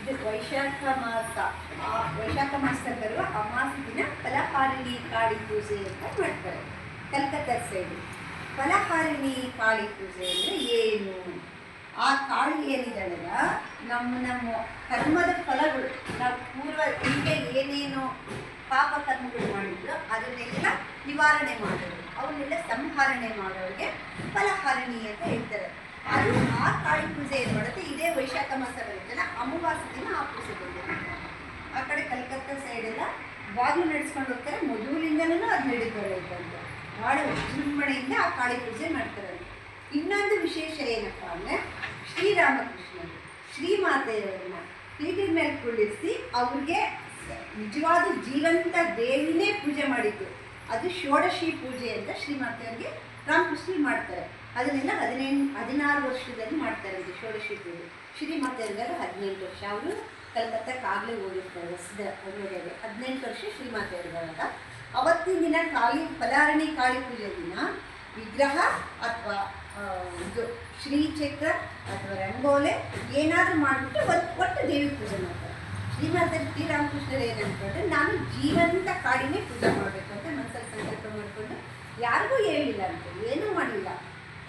ಇದು ವೈಶಾಖ ಮಾಸ ಆ ವೈಶಾಖ ಮಾಸದಲ್ಲಿ ಬರುವ ದಿನ ಫಲಹಾರಿಣಿ ಕಾಳಿ ಪೂಜೆ ಅಂತ ಮಾಡ್ತಾರೆ ಕಲ್ಕತ್ತಾ ಸೇರಿ ಫಲಹಾರಿಣಿ ಕಾಳಿ ಪೂಜೆ ಅಂದರೆ ಏನು ಆ ಕಾಳಿ ಏನಿದ್ದಾಳಲ್ಲ ನಮ್ಮ ನಮ್ಮ ಕರ್ಮದ ಫಲಗಳು ನಾವು ಪೂರ್ವ ಹಿಂದೆ ಏನೇನು ಪಾಪ ಕರ್ಮಗಳು ಮಾಡಿದ್ರು, ಅದನ್ನೆಲ್ಲ ನಿವಾರಣೆ ಮಾಡೋರು ಅವನ್ನೆಲ್ಲ ಸಂಹರಣೆ ಮಾಡೋರಿಗೆ ಫಲಹಾರಣಿ ಅಂತ ಹೇಳ್ತಾರೆ. ಅದು ಆ ಕಾಳಿ ಪೂಜೆ ಏನು ಮಾಡುತ್ತೆ ಇದೇ ವೈಶಾಖ ಮಾಸ ಬರುತ್ತಲ್ಲ ಅಮಾವಾಸ್ಯ ದಿನ ಆ ಪೂಜೆ ಬಂದಿದೆ ಆ ಕಡೆ ಕಲ್ಕತ್ತಾ ಸೈಡೆಲ್ಲ ಬಾಗಿಲು ನಡೆಸ್ಕೊಂಡು ಹೋಗ್ತಾರೆ ಮೊದಲಿಂದನೂ ಅದು ನಡೀತಾರೆ ಅಂತ ಭಾಳ ವಿಜೃಂಭಣೆಯಿಂದ ಆ ಕಾಳಿ ಪೂಜೆ ಮಾಡ್ತಾರೆ. ಇನ್ನೊಂದು ವಿಶೇಷ ಏನಪ್ಪ ಅಂದರೆ ಶ್ರೀರಾಮಕೃಷ್ಣರು, ಶ್ರೀಮಾತೆಯವರನ್ನ ಪೀಠದ ಮೇಲೆ ಕುಳ್ಳಿಸಿ ಅವ್ರಿಗೆ ನಿಜವಾದ ಜೀವಂತ ದೇವಿನೇ ಪೂಜೆ ಮಾಡಿದ್ದು. ಅದು ಷೋಡಶಿ ಪೂಜೆ ಅಂತ ಶ್ರೀಮಾತೆಯವ್ರಿಗೆ ರಾಮಕೃಷ್ಣ ಮಾಡ್ತಾರೆ. ಅದನ್ನೆಲ್ಲ ಹದಿನೆಂಟು ಹದಿನಾರು ವರ್ಷದಲ್ಲಿ ಮಾಡ್ತಾರೆ ಇದು ಷೋಡಶಿ ಪೂಜೆ. ಶ್ರೀಮಾತೆಯವ್ರಿಗಾದ್ರೆ ಹದಿನೆಂಟು ವರ್ಷ. ಅವರು ಕಲ್ಕತ್ತಾಕ್ಕಾಗಲೇ ಹೋಗಿರ್ತಾರೆ ಹೊಸದ ಹೋಗೋದಾಗೆ ಹದಿನೆಂಟು ವರ್ಷ ಶ್ರೀಮಾತೆಯವ್ರಿಗಾಗ ಅವತ್ತಿನ ದಿನ ಕಾಳಿ ಫಲಾರಣಿ ಕಾಳಿ ಪೂಜೆ ದಿನ. ವಿಗ್ರಹ ಅಥವಾ ಇದು ಶ್ರೀಚಕ್ರ ಅಥವಾ ರಂಗೋಲೆ ಏನಾದರೂ ಮಾಡಿಬಿಟ್ಟು ಒಟ್ಟು ದೇವಿ ಪೂಜೆ ಮಾಡ್ತಾರೆ. ಶ್ರೀಮಾತೆ ಶ್ರೀರಾಮಕೃಷ್ಣರು ಏನು ಅಂದ್ಕೊಂಡ್ರೆ ನಾನು ಜೀವಂತ ಕಾಡಿನೇ ಪೂಜೆ ಮಾಡಬೇಕು ಅಂತ ಮನಸ್ಸಲ್ಲಿ ಸಂಕಲ್ಪ ಮಾಡಿಕೊಂಡು ಯಾರಿಗೂ ಹೇಳಿಲ್ಲ ಅಂತ ಏನೂ ಮಾಡಲಿಲ್ಲ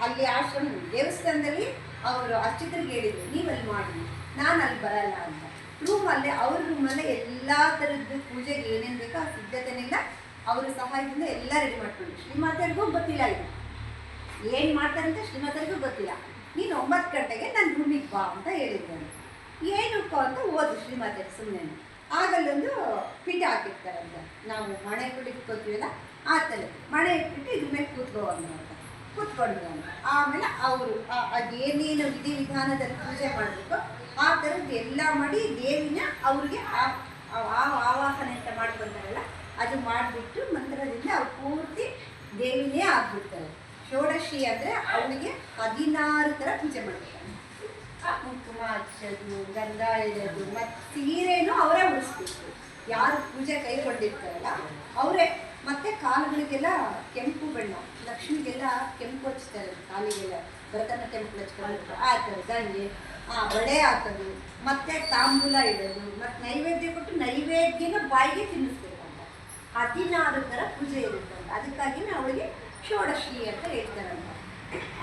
ಅಲ್ಲಿ ಆಶ್ರಮ, ದೇವಸ್ಥಾನದಲ್ಲಿ ಅವರು ಅರ್ಚಕರಿಗೆ ಹೇಳಿದ್ರು ನೀವು ಅಲ್ಲಿ ಮಾಡಿ ನಾನು ಅಲ್ಲಿ ಬರಲ್ಲ ಅಂತ. ರೂಮಲ್ಲೇ ಅವ್ರ ರೂಮಲ್ಲೇ ಎಲ್ಲ ಥರದ್ದು ಪೂಜೆಗೆ ಏನೇನು ಬೇಕೋ ಆ ಸಿದ್ಧತೆನೆಲ್ಲ ಅವರ ಸಹಾಯದಿಂದ ಎಲ್ಲ ರೆಡಿ ಮಾಡ್ಕೊಂಡು ಶ್ರೀಮಾತರಿಗೂ ಗೊತ್ತಿಲ್ಲ ಇದು. ಏನು ಅಂತ ಶ್ರೀಮಾತರಿಗೂ ಗೊತ್ತಿಲ್ಲ. ನೀನು ಒಂಬತ್ತು ಗಂಟೆಗೆ ನನ್ನ ರೂಮಿಗೆ ಬಾ ಅಂತ ಹೇಳಿದ್ದಾನೆ. ಏನಕ್ಕೋ ಅಂತ ಓದು ಶ್ರೀಮಾತೆ ಸುಮ್ಮನೆ ಆಗಲ್ಲೊಂದು ಪಿಟ ಹಾಕಿರ್ತಾರಂತೆ. ನಾವು ಮಣೆ ಕುಡಿಕೋತೀವಲ್ಲ ಆ ಥರ. ಮಣೆ ಇಟ್ಬಿಟ್ಟು ಇದ್ರ ಮೇಲೆ ಕೂತ್ಕೋ ಅಂತ. ಕೂತ್ಕೊಂಡ್ರು ಅಂತ. ಆಮೇಲೆ ಅವರು ಅದೇನೇನು ವಿಧಿ ವಿಧಾನದಲ್ಲಿ ಪೂಜೆ ಮಾಡಬೇಕು, ಆ ಥರದ್ದು ಎಲ್ಲ ಮಾಡಿ ದೇವಿನ ಅವ್ರಿಗೆ ಆ- ಆವಾಹನೆ ಅಂತ ಮಾಡ್ಕೊತಾರಲ್ಲ, ಅದು ಮಾಡಿಬಿಟ್ಟು ಮಂತ್ರದಿಂದ ಅವ್ರು ಪೂರ್ತಿ ದೇವಿನೇ ಆಗ್ಬಿಡ್ತಾರೆ. ಷೋಡಶಿ ಅಂದರೆ ಅವಳಿಗೆ ಹದಿನಾರು ಥರ ಪೂಜೆ ಮಾಡ್ತಾರೆ. ಕುಂಕುಮ ಹಚ್ಚೋದು ಗಂಧ ಇಡೋದು ಮತ್ತು ಸೀರೆನೂ ಅವರೇ ಉಳಿಸ್ಬೇಕು ಯಾರು ಪೂಜೆ ಕೈಗೊಂಡಿರ್ತಾರಲ್ಲ ಅವರೇ. ಮತ್ತೆ ಕಾಲುಗಳಿಗೆಲ್ಲ ಕೆಂಪು ಬಣ್ಣ, ಲಕ್ಷ್ಮಿಗೆಲ್ಲ ಕೆಂಪು ಹಚ್ತಾರೆ, ಕಾಲಿಗೆಲ್ಲ. ಭರತನ ಕೆಂಪು ಹಚ್ಕೊಂಡು ಆ ಥರ ಆ, ಬಳೆ ಹಾಕೋದು, ಮತ್ತೆ ತಾಂಬೂಲ ಇಡೋದು ಮತ್ತು ನೈವೇದ್ಯ ಕೊಟ್ಟು ನೈವೇದ್ಯನ ಬಾಯಿಗೆ ತಿನ್ನಿಸ್ಬೇಕಂತ ಹದಿನಾರು ಥರ ಪೂಜೆ ಇರುತ್ತಂತ. ಅದಕ್ಕಾಗಿನೇ ಅವಳಿಗೆ ಷೋಡಶಿ ಅಂತ ಹೇಳ್ತಾರಂತ.